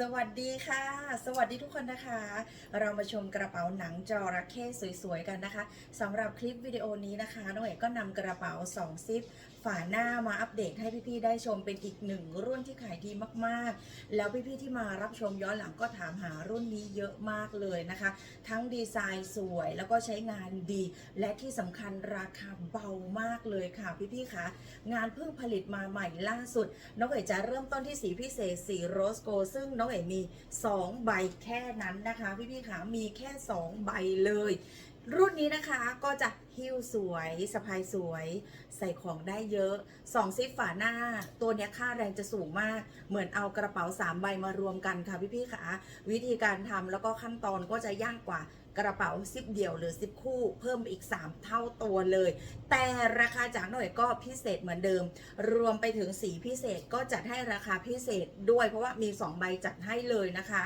สวัสดีค่ะ สวัสดีทุกคนนะคะ เรามาชมกระเป๋าหนังจระเข้สวยๆกันนะคะสำหรับคลิปวิดีโอนี้นะคะน้องเอกก็นำกระเป๋า 2 ซิป ฝาหน้ามาอัปเดตให้พี่ๆได้ชมเป็นอีกหนึ่งรุ่นที่ขายดีมากๆ แล้วพี่ๆที่มารับชมย้อนหลังก็ถามหารุ่นนี้เยอะมากเลยนะคะ ทั้งดีไซน์สวยแล้วก็ใช้งานดี และที่สำคัญราคาเบามากเลยค่ะพี่ๆคะงานเพิ่งผลิตมาใหม่ล่าสุด น้องเอ๋จะเริ่มต้นที่สีพิเศษสีโรสโก ซึ่งน้องเอ๋มี 2 ใบแค่นั้นนะคะ พี่ๆค่ะมีแค่ 2 ใบเลย รุ่นนี้นะคะก็จะหิ้วสวยสะพายสวย ใส่ของได้เยอะสองซิปฝาหน้า ตัวเนี้ยค่าแรงจะสูงมาก เหมือนเอากระเป๋า 3 ใบมารวมกันค่ะพี่ๆค่ะ วิธีการทำแล้วก็ขั้นตอนก็จะยากกว่า กระเป๋าซิปเดี่ยวหรือซิปคู่ เพิ่มอีก 3 เท่าตัวเลย แต่ราคาจากหน่อยก็พิเศษเหมือนเดิม รวมไปถึงสีพิเศษก็จัดให้ราคาพิเศษด้วย เพราะว่ามี 2 ใบจัดให้เลยนะคะ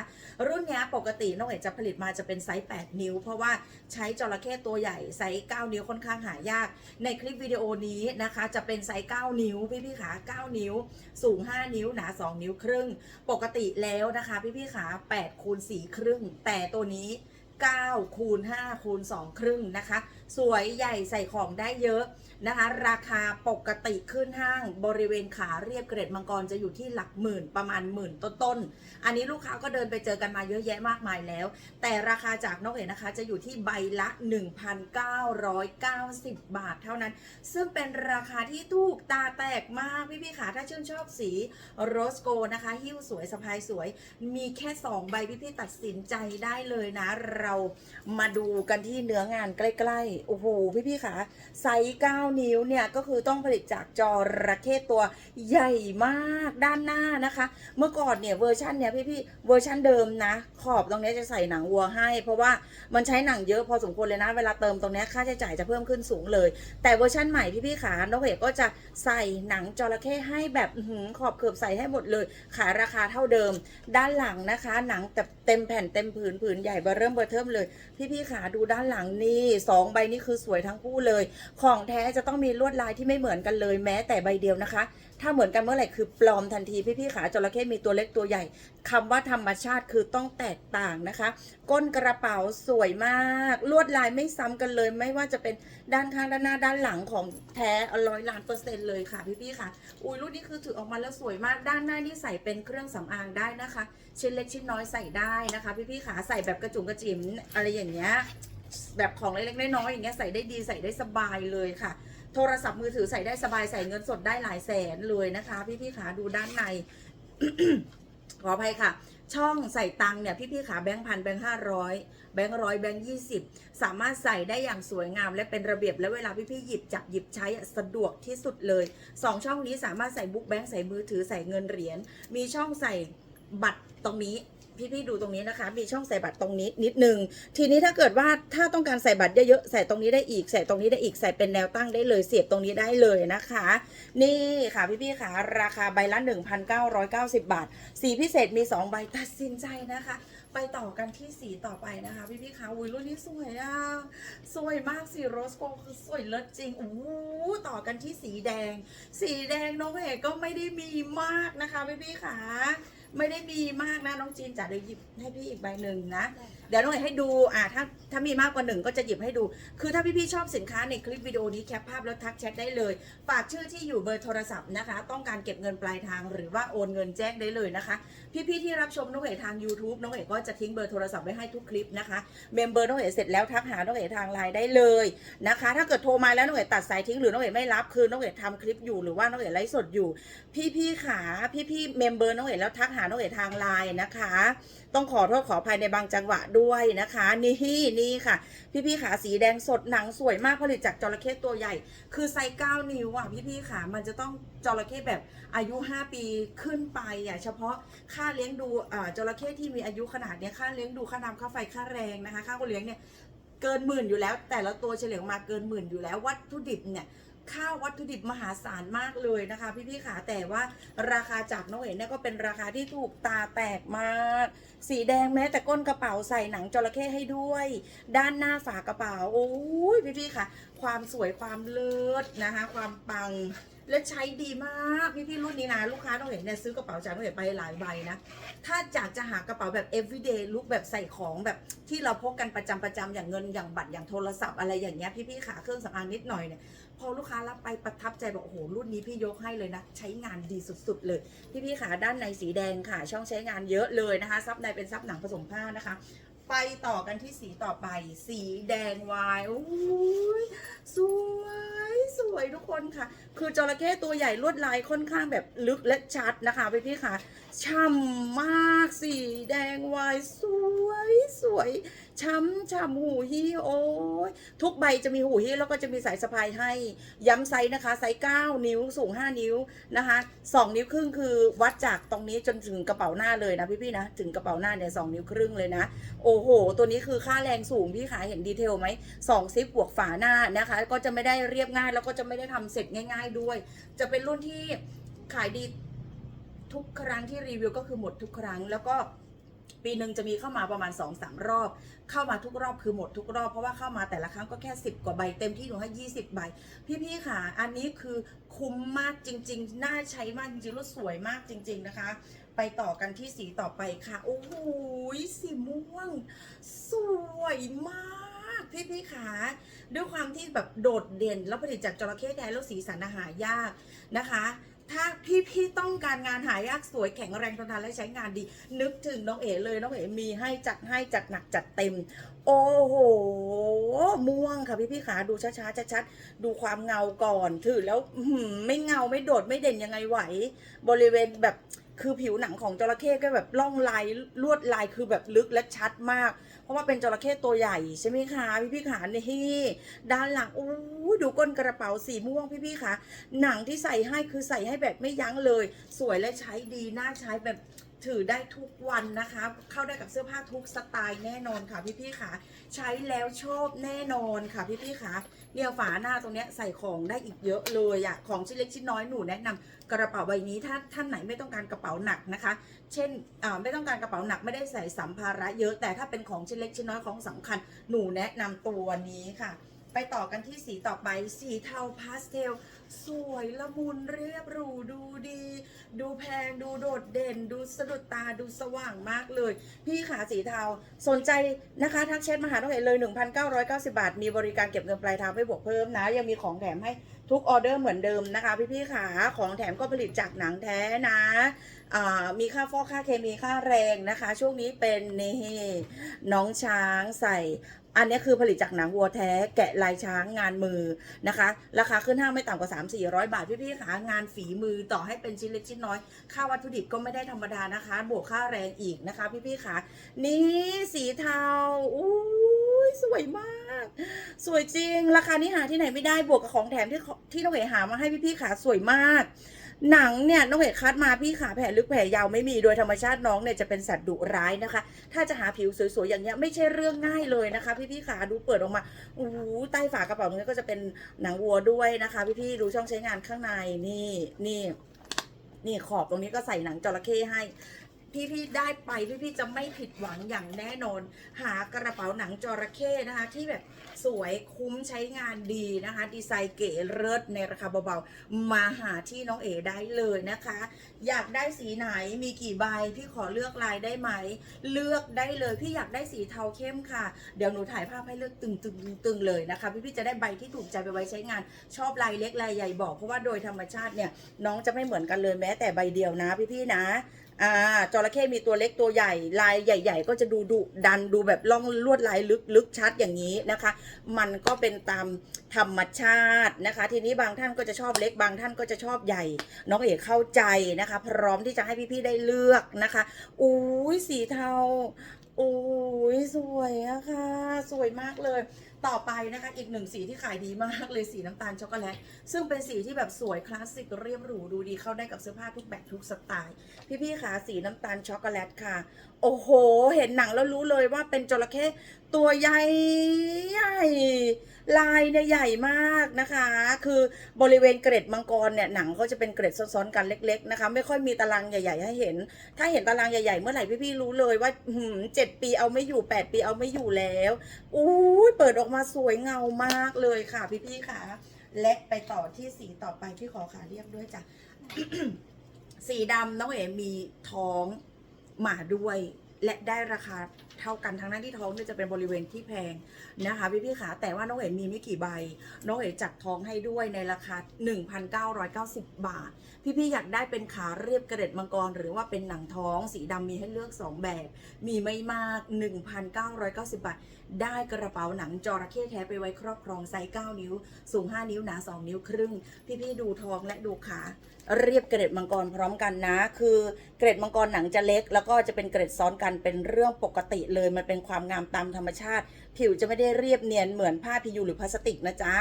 รุ่นนี้ปกติน้องเอ๋จะผลิตมาจะเป็นไซส์ 8 นิ้ว เพราะว่าใช้จระเข้ตัวใหญ่ไซส์ 9 นิ้วค่อนข้างหายาก ในคลิปวิดีโอนี้นะคะ จะเป็นไซส์ 9 นิ้ว พี่พี่ขา9นิ้ว สูง 5 นิ้ว หนา 2 นิ้วครึ่ง ปกติแล้วนะคะ พี่พี่ขา8คูณ4ครึ่ง แต่ตัวนี้ 9คูณ5คูณ2ครึ่งนะคะ สวยใหญ่ใส่ของได้เยอะนะคะ ราคาปกติขึ้นห้างบริเวณขาเรียบเกรดมังกรจะอยู่ที่หลักหมื่นประมาณหมื่นต้นๆ อันนี้ลูกค้าก็เดินไปเจอกันมาเยอะแยะมากมายแล้ว แต่ราคาจากนกเอ๋นะคะจะอยู่ที่ใบละ 1,990 บาทเท่านั้น ซึ่งเป็นราคาที่ถูกตาแตกมากพี่ๆขาถ้าชื่นชอบสีโรสโกนะคะ หิ้วสวยสะพายสวย มีแค่ 2 ใบพี่ๆตัดสินใจได้เลยนะ เรามาดูกันที่เนื้องานใกล้ๆ โอ้โหพี่ๆขาไซส์9นิ้วเนี่ยก็คือต้องผลิตจากจระเข้ตัวใหญ่มากด้านหน้านะคะ เมื่อก่อนเนี่ยเวอร์ชันเนี่ยพี่ๆเวอร์ชันเดิมนะ ขอบตรงนี้จะใส่หนังวัวให้ เพราะว่ามันใช้หนังเยอะพอสมควรเลยนะ เวลาเติมตรงนี้ค่าใช้จ่ายจะเพิ่มขึ้นสูงเลย แต่เวอร์ชันใหม่พี่ๆขาน้องเอกก็จะใส่หนังจระเข้ให้แบบอขอบเขือบใส่ให้หมดเลย ขายราคาเท่าเดิม ด้านหลังนะคะ หนังแต่เต็มแผ่นเต็มผืนผืนใหญ่เบอร์เริ่มเบอร์เทิมเลย พี่ๆขาดูด้านหลังนี่สองใบนี้คือสวยทั้งคู่เลย ของแท้จะต้องมีลวดลายที่ไม่เหมือนกันเลยแม้แต่ใบเดียวนะคะ ถ้าเหมือนกันเมื่อไหร่คือปลอมทันทีพี่ๆขาจระเข้มีตัวเล็กตัวใหญ่คำว่าธรรมชาติคือต้องแตกต่างนะคะ ก้นกระเป๋าสวยมาก ลวดลายไม่ซ้ำกันเลย ไม่ว่าจะเป็นด้านข้างด้านหน้าด้านหลังของแท้ร้อยล้านเปอร์เซ็นต์เลยค่ะพี่ๆค่ะอุ้ยรุ่นนี้คือถือออกมาแล้วสวยมากด้านหน้านี่ใส่เป็นเครื่องสำอางได้นะคะ ชิ้นเล็กชิ้นน้อยใส่ได้นะคะ พี่ๆขาใส่แบบกระจุงกระจิ๋มอะไรอย่างเงี้ย แบบของเล็กๆน้อยๆอย่างเงี้ยใส่ได้ดีใส่ได้สบายเลยค่ะ โทรศัพท์มือถือใส่ได้สบายใส่เงินสดได้หลายแสนเลยนะคะ พี่ๆขาดูด้านใน ขออภัยค่ะ ช่องใส่ตังค์เนี่ย พี่ๆขาแบงค์พันแบงค์ห้าร้อยแบงค์ร้อยแบงค์ยี่สิบสามารถใส่ได้อย่างสวยงามและเป็นระเบียบและเวลาพี่ๆหยิบจับหยิบใช้อะสะดวกที่สุดเลยสองช่องนี้สามารถใส่บุ๊กแบงค์ใส่มือถือใส่เงินเหรียญมีช่องใส่บัตรตรงนี้ พี่ๆดูตรงนี้นะคะ มีช่องใส่บัตรตรงนี้นิดนึง ทีนี้ถ้าเกิดว่าถ้าต้องการใส่บัตรเยอะๆ ใส่ตรงนี้ได้อีก ใส่ตรงนี้ได้อีก ใส่เป็นแนวตั้งได้เลย เสียบตรงนี้ได้เลยนะคะ นี่ค่ะพี่ๆค่ะ ราคาใบละ 1,990 บาท สีพิเศษมี 2 ใบตัดสินใจนะคะ ไปต่อกันที่สีต่อไปนะคะ พี่ๆคะอุ้ยรุ่นนี้สวยอะ สวยมากสีโรสโกคือสวยเลิศจริงโอ้โหต่อกันที่สีแดง สีแดงน้องเอกก็ไม่ได้มีมากนะคะพี่ๆค่ะ ไม่ได้มีมากนะน้องจีนจ๋าเดี๋ยวหยิบให้พี่อีกใบหนึ่งนะ เดี๋ยวน้องเอกให้ดูอ่าถ้าถ้ามีมากกว่าหนึ่งก็จะหยิบให้ดู คือถ้าพี่ๆชอบสินค้าในคลิปวิดีโอนี้แคปภาพแล้วทักแชทได้เลย ฝากชื่อที่อยู่เบอร์โทรศัพท์นะคะ ต้องการเก็บเงินปลายทางหรือว่าโอนเงินแจ้งได้เลยนะคะ พี่ๆที่รับชมน้องเอกทาง YouTube น้องเอกก็จะทิ้งเบอร์โทรศัพท์ไว้ให้ทุกคลิปนะคะ เมมเบอร์น้องเอกเสร็จแล้วทักหาน้องเอกทางไลน์ได้เลยนะคะ ถ้าเกิดโทรมาแล้วน้องเอกตัดสายทิ้งหรือน้องเอกไม่รับคือน้องเอกทำคลิปอยู่หรือว่าน้องเอกไลฟ์สดอยู่ พี่ๆขาพี่ๆเมมเบอร์น้องเอกแล้วทักหาน้องเอกทางไลน์นะคะ ต้องขอโทษขออภัยในบางจังหวะด้วยนะคะ นี่นี่ค่ะ พี่ๆขาสีแดงสดหนังสวยมากผลิตจากจระเข้ตัวใหญ่ คือไซส์9นิ้วอะพี่ๆขามันจะต้องจระเข้แบบอายุ 5 ปีขึ้นไปอะเฉพาะค่าเลี้ยงดูอ่าจระเข้ที่มีอายุขนาดเนี้ยค่าเลี้ยงดูค่าน้ำค่าไฟค่าแรงนะคะ ค่าเลี้ยงเนี่ยเกินหมื่นอยู่แล้ว แต่ละตัวเฉลี่ยมาเกินหมื่นอยู่แล้ววัตถุดิบเนี่ย ค่าววัตถุดิบมหาศาลมากเลยนะคะ พี่ๆขาแต่ว่าราคาจากน้องเอ๋เนี่ยก็เป็นราคาที่ถูกตาแตกมาก สีแดงแม้แต่ก้นกระเป๋าใส่หนังจระเข้ให้ด้วย ด้านหน้าฝากระเป๋าโอ้ยพี่ๆค่ะ ความสวยความเลิศนะคะ ความปังและใช้ดีมากพี่พี่ๆรุ่นนี้นะลูกค้าต้องเห็นเนี่ยซื้อกระเป๋าจากต้องเห็นไปหลายใบนะ ถ้าจากจะหากระเป๋าแบบ everyday look แบบใส่ของแบบที่เราพกกันประจำประจำอย่างเงินอย่างบัตรอย่างโทรศัพท์อะไรอย่างเงี้ยพี่พี่ๆขาเครื่องสำอางนิดหน่อยเนี่ย พอลูกค้ารับไปประทับใจบอกโอ้โหรุ่นนี้พี่ยกให้เลยนะ ใช้งานดีสุดๆ เลยพี่พี่ขาด้านในสีแดงค่ะ ช่องใช้งานเยอะเลยนะคะ ซับในเป็นซับหนังผสมผ้านะคะ ไปต่อกันที่สีต่อไป สีแดงวายโอ้ยสวยสวยทุกคนค่ะ คือจระเข้ตัวใหญ่ลวดลายค่อนข้างแบบลึกและชัดนะคะพี่พี่ๆค่ะช่ำมากสีแดงวายสวยสวย ช้ำช้ำหูหิ้โอ้ยทุกใบจะมีหูหิ้แล้วก็จะมีสายสะพายให้ ย้ำไซส์นะคะ ไซส์9นิ้วสูง 5 นิ้วนะคะ2นิ้วครึ่งคือวัดจากตรงนี้จนถึงกระเป๋าหน้าเลยนะพี่ๆนะถึงกระเป๋าหน้าเนี่ยสนิ้วครึ่งเลยนะ โอ้โห ตัวนี้คือค่าแรงสูงพี่ขาเห็นดีเทลไหมสองซิปบวกฝาหน้านะคะ ก็จะไม่ได้เรียบง่าย แล้วก็จะไม่ได้ทำเสร็จง่าย ๆด้วย จะเป็นรุ่นที่ขายดีทุกครั้งที่รีวิวก็คือหมดทุกครั้งแล้วก็ ปีหนึ่งจะมีเข้ามาประมาณ2อสรอบ เข้ามาทุกรอบคือหมดทุกรอบเพราะว่าเข้ามาแต่ละครั้งก็แค่ 10 กว่าใบเต็มที่หนูให้20 ใบ พี่ๆค่ะ อันนี้คือคุ้มมากจริง ๆ น่าใช้มากจริงๆแล้วสวยมากจริง ๆนะคะ ไปต่อกันที่สีต่อไปค่ะ โอ้โหสีม่วง สวยมากพี่พี่ๆขาด้วยความที่แบบโดดเด่น แล้วผลิตจากจระเข้แดงแล้วสีสันหายากนะคะ ถ้าพี่พี่ๆต้องการงานหายากสวยแข็งแรงทนทานและใช้งานดี นึกถึงน้องเอ๋เลยน้องเอ๋มีให้จัดให้จัดหนักจัดเต็ม โอ้โหม่วงค่ะพี่พี่ๆขาดูช้าๆชัดๆดูความเงาก่อนถือแล้วไม่เงาไม่โดดไม่เด่นยังไงไหว บริเวณแบบคือผิวหนังของจระเข้ก็แบบล่องลายลวดลายคือแบบลึกและชัดมาก เพราะว่าเป็นจระเข้ตัวใหญ่ใช่ไหมคะพี่พี่ขานี่ด้านหลังอู้ ดูก้นกระเป๋าสีม่วงพี่พี่ๆขาหนังที่ใส่ให้คือใส่ให้แบบไม่ยั้งเลย สวยและใช้ดีน่าใช้แบบถือได้ทุกวันนะคะ เข้าได้กับเสื้อผ้าทุกสไตล์แน่นอนค่ะพี่พี่ๆขาใช้แล้วชอบแน่นอนค่ะพี่พี่ๆขาเนี่ยฝาหน้าตรงเนี้ยใส่ของได้อีกเยอะเลยอะของชิ้นเล็กชิ้นน้อยหนูแนะนำกระเป๋าใบนี้ถ้าท่านไหนไม่ต้องการกระเป๋าหนักนะคะ เช่นอ่าไม่ต้องการกระเป๋าหนักไม่ได้ใส่สัมภาระเยอะแต่ถ้าเป็นของชิ้นเล็กชิ้นน้อยของสำคัญ หนูแนะนำตัวนี้ค่ะ ไปต่อกันที่สีต่อไป สีเทาพาสเทล สวยละมุนเรียบหรูดูดี ดูแพงดูโดดเด่น ดูสะดุดตาดูสว่างมากเลย พี่ขาสีเทาสนใจนะคะทักแชทมาหาต้องเห็นเลย 1,990 บาท มีบริการเก็บเงินปลายทางไม่บวกเพิ่มนะ ยังมีของแถมให้ทุกออเดอร์เหมือนเดิมนะคะ พี่ๆขาของแถมก็ผลิตจากหนังแท้นะมีค่าฟอกค่าเคมีค่าแรงนะคะ ช่วงนี้เป็นนี่น้องช้างใส่ อันนี้คือผลิตจากหนังวัวแท้แกะลายช้างงานมือนะคะ ราคาขึ้นห้างไม่ต่ำกว่า 3 4 0 0 บาท พี่ๆขางานฝีมือต่อให้เป็นชิ้นเล็กชิ้นน้อย ค่าวัตถุดิบก็ไม่ได้ธรรมดานะคะ บวกค่าแรงอีกนะคะ พี่ๆขานี่สีเทาอุ้ยสวยมาก สวยจริง ราคานี้หาที่ไหนไม่ได้บวกกับของแถมที่ที่น้องเอ๋หามาให้พี่ๆขาสวยมาก หนังเนี่ยน้องเอกคัดมาพี่ขาแผลลึกแผลยาวไม่มีโดยธรรมชาติน้องเนี่ยจะเป็นสัตว์ดุร้ายนะคะ ถ้าจะหาผิวสวยๆอย่างเงี้ยไม่ใช่เรื่องง่ายเลยนะคะ พี่ๆขาดูเปิดออกมาโอ้โหใต้ฝากระเป๋าเนี้ยก็จะเป็นหนังวัวด้วยนะคะ พี่ๆดูช่องใช้งานข้างในนี่นี่นี่ขอบตรงนี้ก็ใส่หนังจระเข้ให้ พี่ๆได้ไปพี่ๆจะไม่ผิดหวังอย่างแน่นอน หากระเป๋าหนังจระเข้นะคะ ที่แบบสวยคุ้มใช้งานดีนะคะ ดีไซน์เก๋เลิศในราคาเบาๆ มาหาที่น้องเอได้เลยนะคะ อยากได้สีไหนมีกี่ใบพี่ขอเลือกลายได้ไหม เลือกได้เลยพี่อยากได้สีเทาเข้มค่ะ เดี๋ยวหนูถ่ายภาพให้เลือกตึงตึงตึงเลยนะคะ พี่ๆจะได้ใบที่ถูกใจไปไว้ใช้งาน ชอบลายเล็กลายใหญ่บอกเพราะว่าโดยธรรมชาติเนี่ยน้องจะไม่เหมือนกันเลยแม้แต่ใบเดียวนะพี่ๆนะ อ่าจระเข้มีตัวเล็กตัวใหญ่ ลายใหญ่ ๆ ก็จะดูดุดันดูแบบล่องลวดลายลึกลึกชัดอย่างนี้นะคะ มันก็เป็นตาม ธรรมชาตินะคะ ทีนี้บางท่านก็จะชอบเล็กบางท่านก็จะชอบใหญ่ น้องเอกเข้าใจนะคะ พร้อมที่จะให้พี่ๆได้เลือกนะคะอุ้ยสีเทาอุ้ยสวยอะค่ะ สวยมากเลย ต่อไปนะคะอีกหนึ่งสีที่ขายดีมากเลยสีน้ำตาลช็อกโกแลตซึ่งเป็นสีที่แบบสวยคลาสสิกเรียบหรูดูดีเข้าได้กับเสื้อผ้าทุกแบบทุกสไตล์ พี่ๆขาสีน้ำตาลช็อกโกแลตค่ะ โอ้โห เห็นหนังแล้วรู้เลยว่าเป็นจระเข้ตัวใหญ่ใหญ่ ลายเนี่ยใหญ่มากนะคะ คือบริเวณเกร็ดมังกรเนี่ยหนังเขาจะเป็นเกร็ดซ้อนๆกันเล็ก ๆ นะคะ ไม่ค่อยมีตารางใหญ่ๆให้เห็น ถ้าเห็นตารางใหญ่ๆเมื่อไหร่พี่ๆรู้เลยว่าเจ็ดปีเอาไม่อยู่แปดปีเอาไม่อยู่แล้วอู้ยเปิดออกมาสวยเงามากเลยค่ะพี่ๆค่ะ และไปต่อที่สีต่อไปพี่ขอขาเรียกด้วยจ้ะสีดำน้องเอ๋มีท้องหมาด้วย และได้ราคา เท่ากันทั้งนั้นที่ท้องเนี่ยจะเป็นบริเวณที่แพงนะคะพี่พี่ๆขาแต่ว่าน้องเอ๋มีไม่กี่ใบ น้องเอ๋จัดท้องให้ด้วยในราคา 1,990 บาท พี่ๆอยากได้เป็นขาเรียบกระเด็ดมังกร หรือว่าเป็นหนังท้องสีดำมีให้เลือก 2 แบบ มีไม่มาก 1,990 บาท ได้กระเป๋าหนังจระเข้แท้ไปไว้ครอบครองไซส์9นิ้ว สูง 5 นิ้วหนา 2 นิ้วครึ่ง พี่ๆดูท้องและดูขาเรียบเกร็ดมังกรพร้อมกันนะ คือเกร็ดมังกรหนังจะเล็ก แล้วก็จะเป็นเกร็ดซ้อนกันเป็นเรื่องปกติเลยมันเป็นความงามตามธรรมชาติ ผิวจะไม่ได้เรียบเนียนเหมือนผ้าพียูหรือพลาสติกนะจ๊ะ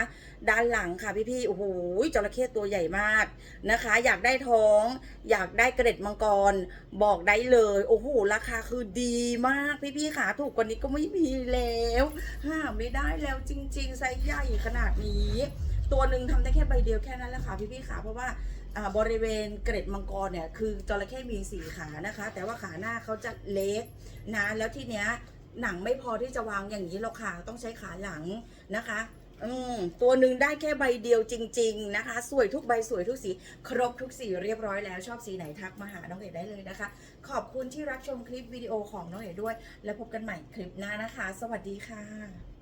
ด้านหลังค่ะพี่ๆโอ้โหจระเข้ตัวใหญ่มากนะคะ อยากได้ท้อง อยากได้เกร็ดมังกร บอกได้เลย โอ้โหราคาคือดีมากพี่ๆขาถูกกว่านี้ก็ไม่มีแล้วห้าไม่ได้แล้วจริง ๆ ไซส์ใหญ่ขนาดนี้ ตัวหนึ่งทำได้แค่ใบเดียวแค่นั้นแหละค่ะพี่ๆขาเพราะว่า บริเวณเกร็ดมังกรเนี่ยคือจระเข้มีสีขานะคะ แต่ว่าขาหน้าเขาจะเล็กนะแล้วทีเนี้ยหนังไม่พอที่จะวางอย่างนี้หรอกค่ะต้องใช้ขาหลังนะคะอืมตัวหนึ่งได้แค่ใบเดียวจริง ๆนะคะ สวยทุกใบสวยทุกสี ครบทุกสีเรียบร้อยแล้วชอบสีไหนทักมาหาน้องเอ๋ได้เลยนะคะ ขอบคุณที่รับชมคลิปวิดีโอของน้องเอ๋ด้วย แล้วพบกันใหม่คลิปหน้านะคะ สวัสดีค่ะ